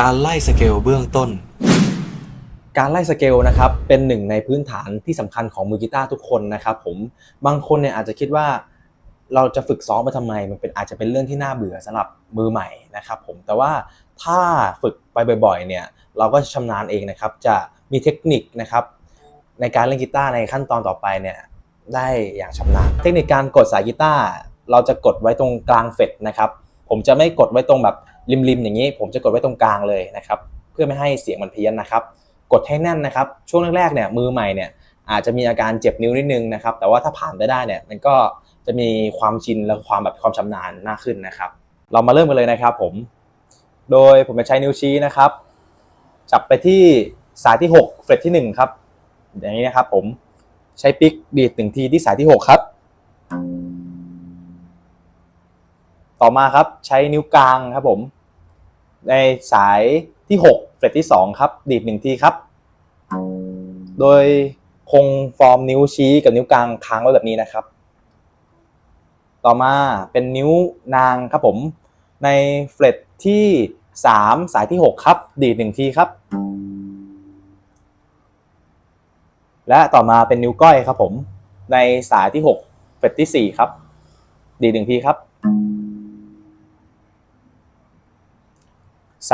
การไล่สเกลเบื้องต้น การไล่สเกลนะครับเป็นหนึ่งในพื้นฐานที่สำคัญของมือกีตาร์ทุกคนนะครับผมบางคนเนี่ยอาจจะคิดว่าเราจะฝึกซ้อมไปทำไม มันเป็นอาจจะเป็นเรื่องที่น่าเบื่อสำหรับมือใหม่นะครับผมแต่ว่าถ้าฝึกไปบ่อยๆเนี่ยเราก็ชำนาญเองนะครับจะมีเทคนิคนะครับในการเล่นกีตาร์ในขั้นตอนต่อไปเนี่ยได้อย่างชำนาญ เทคนิคการกดสายกีตาร์เราจะกดไว้ตรงกลางเฟดนะครับผมจะไม่กดไว้ตรงแบบ ริมๆอย่างนี้ ผมจะกดไว้ตรงกลางเลยนะครับ เพื่อไม่ให้เสียงมันเพี้ยนนะครับ กดให้แน่นนะครับ ช่วงแรกๆเนี่ยมือใหม่เนี่ยอาจจะมีอาการเจ็บนิ้วนิดนึงนะครับ แต่ว่าถ้าผ่านไปได้เนี่ยมันก็จะมีความชินและความแบบความชำนาญมากขึ้นนะครับ เรามาเริ่มกันเลยนะครับผม โดยผมจะใช้นิ้วชี้นะครับ จับไปที่สายที่6เฟรตที่1ครับอย่างนี้นะครับผมใช้ปิกดีดหนึ่งทีที่สายที่ 6 ครับ ต่อมาครับใช้นิ้วกลางครับผม ในสายที่ 6 เฟรตที่ 2 ครับ ดีดหนึ่งทีครับ โดยคงฟอร์มนิ้วชี้กับนิ้วกลางค้างไว้แบบนี้นะครับ ต่อมาเป็นนิ้วนางครับผม ในเฟรตที่ 3 สายที่ 6 ครับ ดีดหนึ่งทีครับ และต่อมาเป็นนิ้วก้อยครับผม ในสายที่ 6 เฟรตที่ 4 ครับ ดีดหนึ่งทีครับ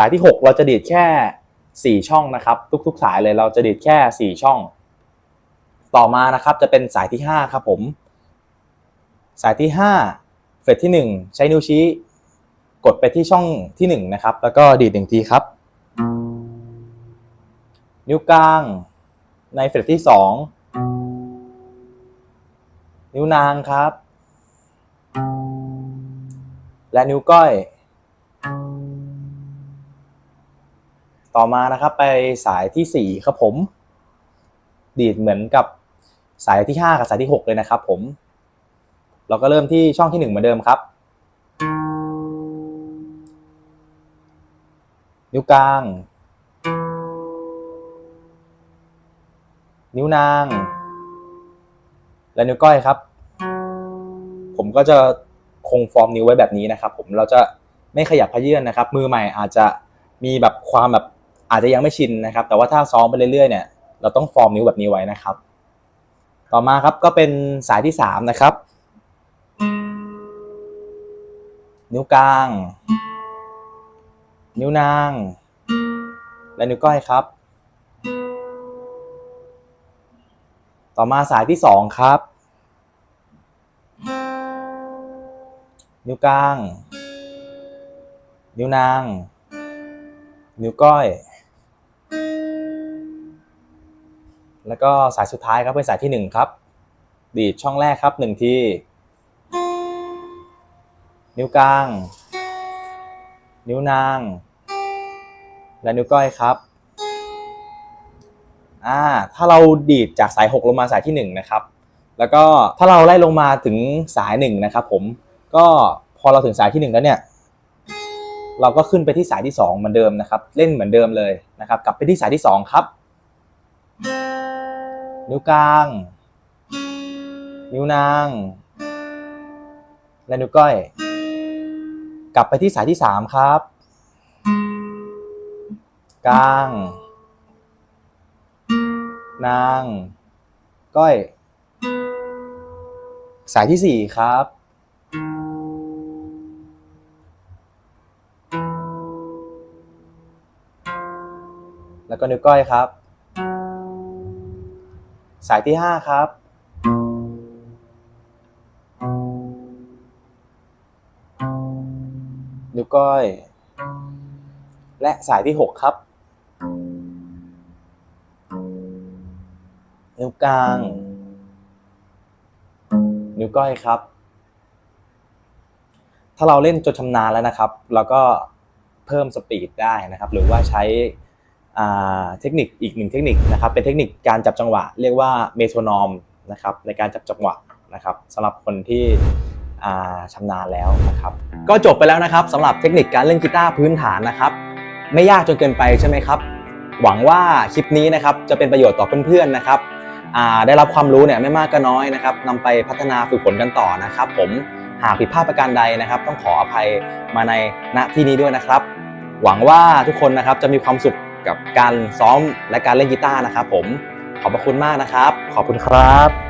สายที่ 6 เราจะดีดแค่ 4 ช่องนะครับ ทุก ๆ สายเลยเราจะดีดแค่ 4 ช่อง ต่อมานะครับจะเป็นสายที่ 5 ครับผม สายที่ 5 เฟรตที่ 1 ใช้นิ้วชี้ กดไปที่ช่องที่ 1 นะครับ แล้วก็ดีดหนึ่งทีครับ นิ้วกลางในเฟรตที่ 2 นิ้วนางครับ และนิ้วก้อย ต่อมานะครับไปสายที่ 4 ครับผม ดีดเหมือนกับสายที่ 5 กับสายที่ 6 เลยนะครับผม เราก็เริ่มที่ช่องที่ 1 เหมือนเดิมครับ นิ้วกลาง นิ้วนาง และนิ้วก้อยครับ ผมก็จะคงฟอร์มนิ้วไว้แบบนี้นะครับ ผมเราจะไม่ขยับขยื่นนะครับ มือใหม่อาจจะมีแบบความแบบ อาจจะยังไม่ชินนะครับ แต่ว่าถ้าซ้อมไปเรื่อยๆเนี่ยเราต้องฟอร์มนิ้วแบบนี้ไว้นะครับ ต่อมาครับก็เป็นสายที่สามนะครับ นิ้วกลาง นิ้วนาง และนิ้วก้อยครับ ต่อมาสายที่สองครับ นิ้วกลาง นิ้วนาง นิ้วก้อย แล้วก็สายสุดท้ายครับเป็นสายที่หนึ่งครับ ดีดช่องแรกครับหนึ่งที นิ้วกลาง นิ้วนาง และนิ้วก้อยครับอ่าถ้าเราดีดจากสาย 6 ลงมาสายที่ 1 นะครับ แล้วก็ถ้าเราไล่ลงมาถึงสาย1นะครับผมก็พอเราถึงสายที่ 1 แล้วเนี่ย เราก็ขึ้นไปที่สายที่ 2 เหมือนเดิมนะครับ เล่นเหมือนเดิมเลยนะครับ กลับไปที่สายที่ 2 ครับ นิ้วกลาง นิ้วนาง และนิ้วก้อย กลับไปที่สายที่3ครับ กลาง นาง ก้อย สายที่สี่ครับ แล้วก็นิ้วก้อยครับ สายที่ห้าครับ นิ้วก้อย และสายที่หกครับ นิ้วกลาง นิ้วก้อยครับ ถ้าเราเล่นจนชำนาญแล้วนะครับ เราก็เพิ่มสปีดได้นะครับ หรือว่าใช้ เทคนิคอีกหนึ่งเทคนิคนะครับเป็นเทคนิคการจับจังหวะ เรียกว่าเมโทรนอมนะครับในการจับจังหวะนะครับสำหรับคนที่ชำนาญแล้วนะครับ ก็จบไปแล้วนะครับสำหรับเทคนิคการเล่นกีตาร์พื้นฐานนะครับ ไม่ยากจนเกินไปใช่ไหมครับ หวังว่าคลิปนี้นะครับจะเป็นประโยชน์ต่อเพื่อนๆนะครับได้รับความรู้เนี่ยไม่มากก็น้อยนะครับนำไปพัฒนาฝึกฝนกันต่อนะครับ ผมหากผิดพลาดประการใดนะครับ ต้องขออภัยมาในณที่นี้ด้วยนะครับ หวังว่าทุกคนนะครับจะมีความสุข กับการซ้อมและการเล่นกีตาร์นะครับผมขอบพระคุณมากนะครับ ขอบคุณครับ